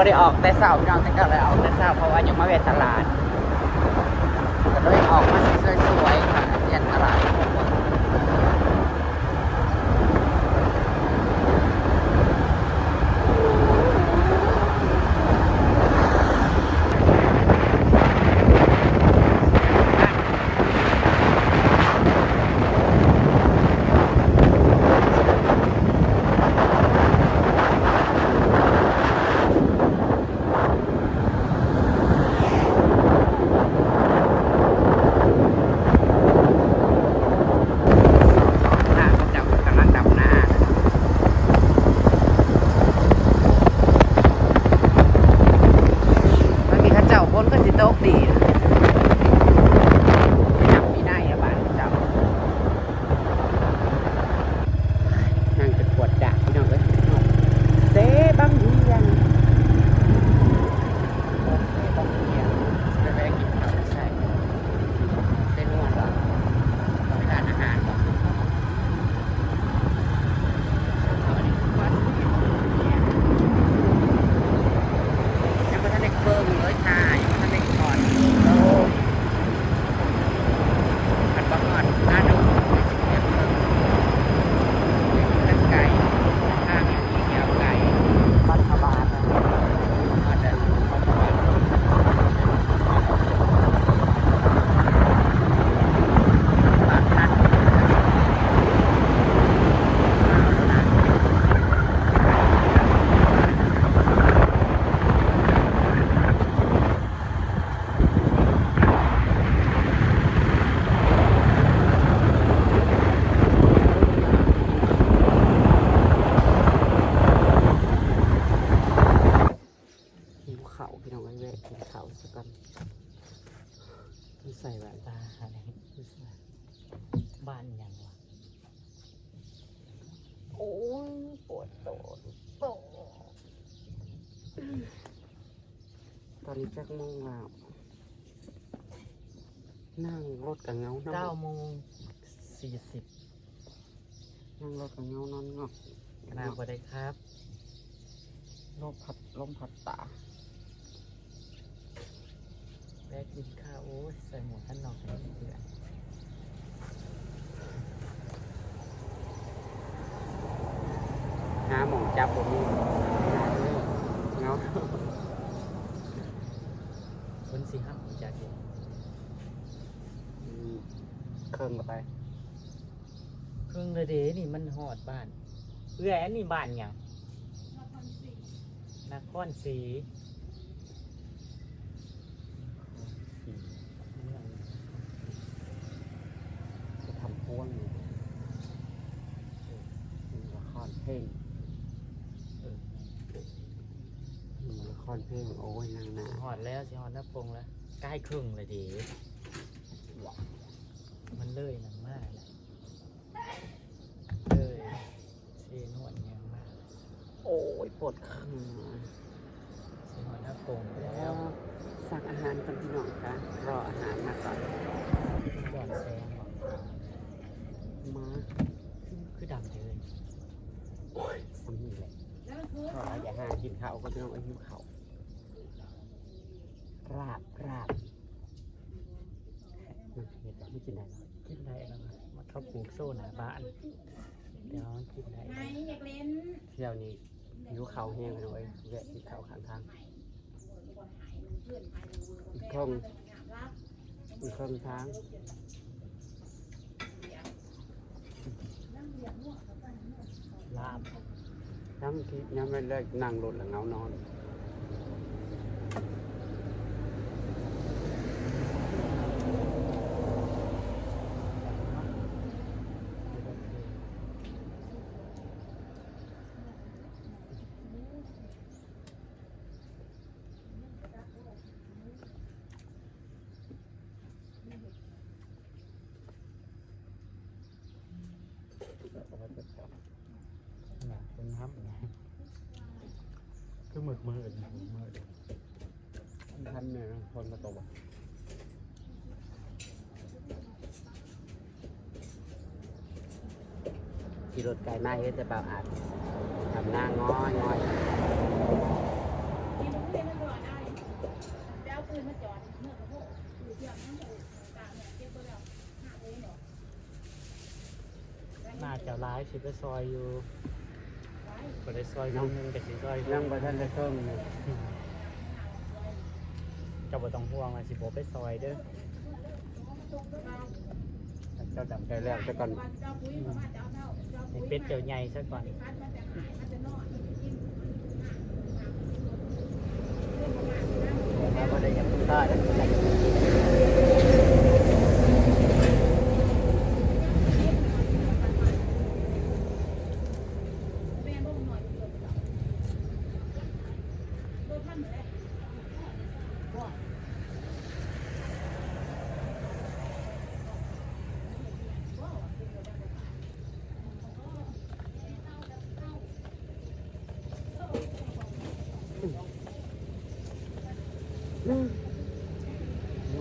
ไม่ได้ออกแต่เช้าพี่น้องแต่ก็เลยออกแต่เช้าเพราะว่ายังมาเวทตลาด ใส่แว่นตาอะไรบ้านยังวะโอ้ยปวดโตโตตอนนี้จักโมงแล้วนั่งรถกับเงาเก้าโมงสี่สิบนั่งรถกับเงานอนงอกนาบได้ครับลมพัดลมพัดตา แวะกินข้าวโอ้ใส่หมวกกันน็อกให้เพื่อนหาหมองจับผมนี่เงาคนสี่ห้ามจากเด็กอืมเครื่องไปครึ่องเลยเดนี่มันหอดบ้าน เอื้อยอันนี้บ้านหยังนครศรีเมือง จะทำพ่วงอยู่มีละครเพลงเออมีละครเพลงโอ้ยนางนาหอดแล้วสิหอดหน้าปงแล้วใกล้ครึ่งเลยเด้มันเลยหนังมากเลยเลยเซนวดยังมาก โอ้ยปวดขาสิหอดหน้าปงไปแล้แล้ววสั่งอาหารกันพี่น้องกันรออาหารมาก่อนย้อนแสงบอก มา คือดำเลย โอ้ยสำนี่แห ละรออย่าหากินข้าวก็พี่น้องอายุเขาวราบราบมันเผ็ดไม่กินได้หรอกกินได้แล้วนะมันเขาปลูกโซ่หนาบ้านเดี๋ยวมันกินได้ไหนอยากเล่นเที่ยวนี้อายุเขาวแห้งไปหน่อยแวะกินข้าวข้างทางเพื่อนไปดูอีกแกครึ่งรับอีกครึ่งทางลาบ ย้ำที่ย้ำไม่เลิกนั่งรถหลังเงานอน ห นาเป็นน้ำนะคือหมึกมืออื่นหมึกมืออื่นท่านเนี่ยคนมาตกขี่รถไกลมากเฮ็ดจะเปล่าอาจทำหน้าง้อยง้อยกินตื่นมาจอดเมื่อกระโปงอยู่เที่ยงนั่งอยู่กลางเนี่ยเก็บไปแล้วหาเลยเนาะน่าจะร้ายสิไปซอยอยู่ไว้ ก็ได้ซอยน้องนึงกับสิซอยยังบ่ทันได้เพิ่มเลยเจ้าบ่ต้องห่วงว่าสิบ่ไปซอยเด้อเจ้าดำได้แล้วซะก่อนเจ้าปุ๋ยมาเจ้าเท่าเจ้าให้ปุ๋ยเป็ดเจ้าใหญ่ซะก่อนพัดมันจะหายมันจะนอนกินเรื่องประมาณนั้นถ้าบ่ได้ยังได้แล้วก็ได้ แม่บ่หน่อยเดียวเจ้าโดนพันเลยบ่ เมื่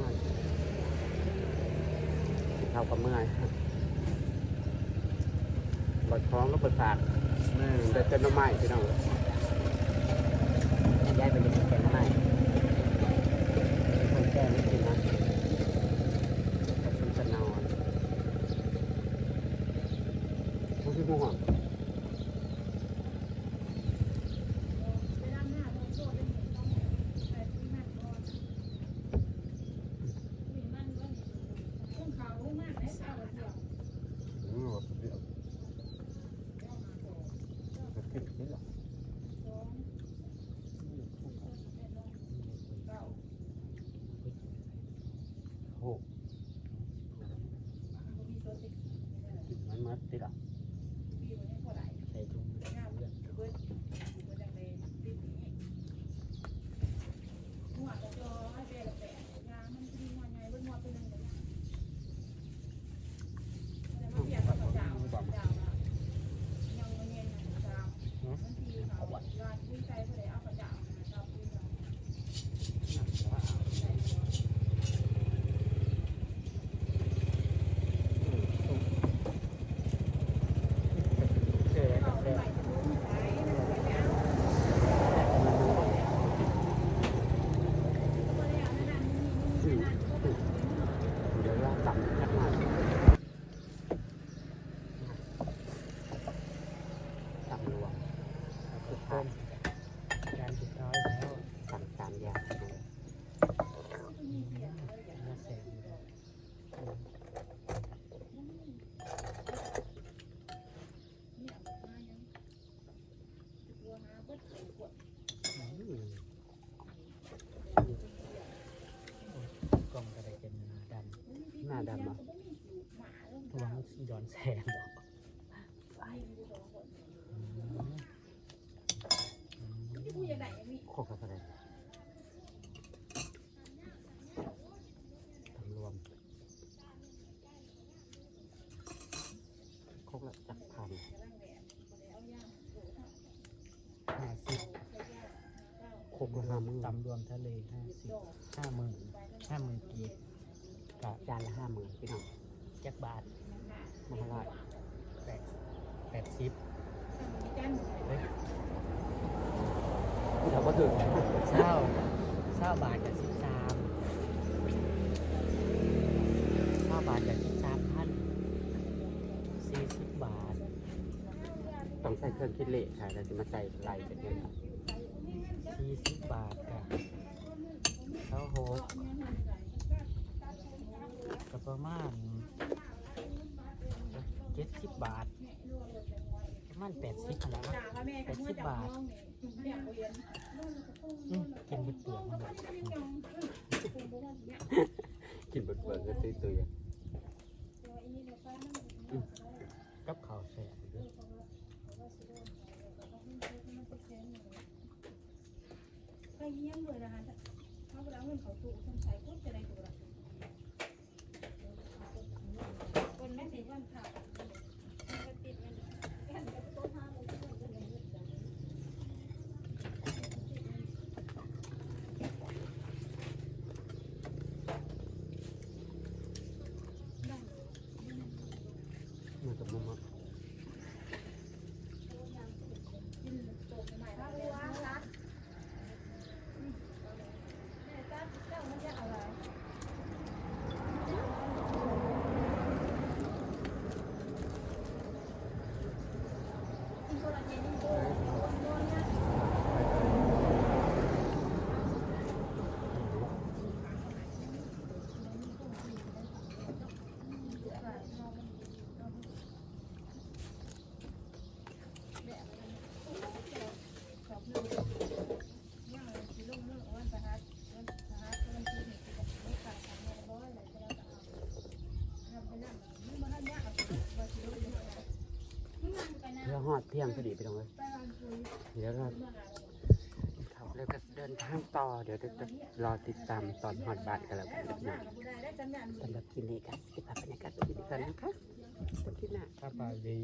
อย เท่เมื่อยบดคล้องแล้วบดปากแต่จะน้ำไม้พี่น้อง อนแสงบอกโคกกระเพาะทำรวมโคกละจักพันห้าสิบโคกละห้าหมื่นตำรวมทะเลห้าสิบห้าหมื่นห้าหมื่นกีบจานละห้าหมื่นพี่น้อง จ็คบาทมหาราชแปดแปดสิบจันเฮ้ยเราก็ถึงเศร้าเศร้าบาทกับสิบสามเศร้าบาทกับสิบสามพันสี่สิบบาท ต้องใส่เครื่องคิดเลขค่ะเราจะมาใส่ไหลกันเนี่ยสี่สิบบาทกับเศร้าหกกับประมาณเจ็ดสิ บบาทประมาณแปดสิบอะไรวะด่าว่าแม่กับเมื่อจับน้องเนี่ยเรียนอืมกินเป็นเปลือกมันเลยกินเบิดเบิดก็ตื้อตื้อกับข้าวแซ่บอยู่เด้อใครเยี่ยมเลยนะคะเขาไปแล้วเงินเขาถูกคนใส่ก็จะได้ถูกละคนไม่ติดวันข่าวมันติดมันกันกับต้นห้าเลย มันจะมัน กินโตใหม่แล้วว่ารักแม่จ้าเจ้า อด เที่ยงพอดีไปตรงเลยเดี๋ยวเราเขาเลยก็เดินทางต่อ เดี๋ยวจะรอติดตามตอนหอดบาทกันแล้วกันนะสำหรับคลิปนี้ค่ะสกิปภาพบรรยากาศไปดีกันนะคะขอบคุณนะถ้าปลาดี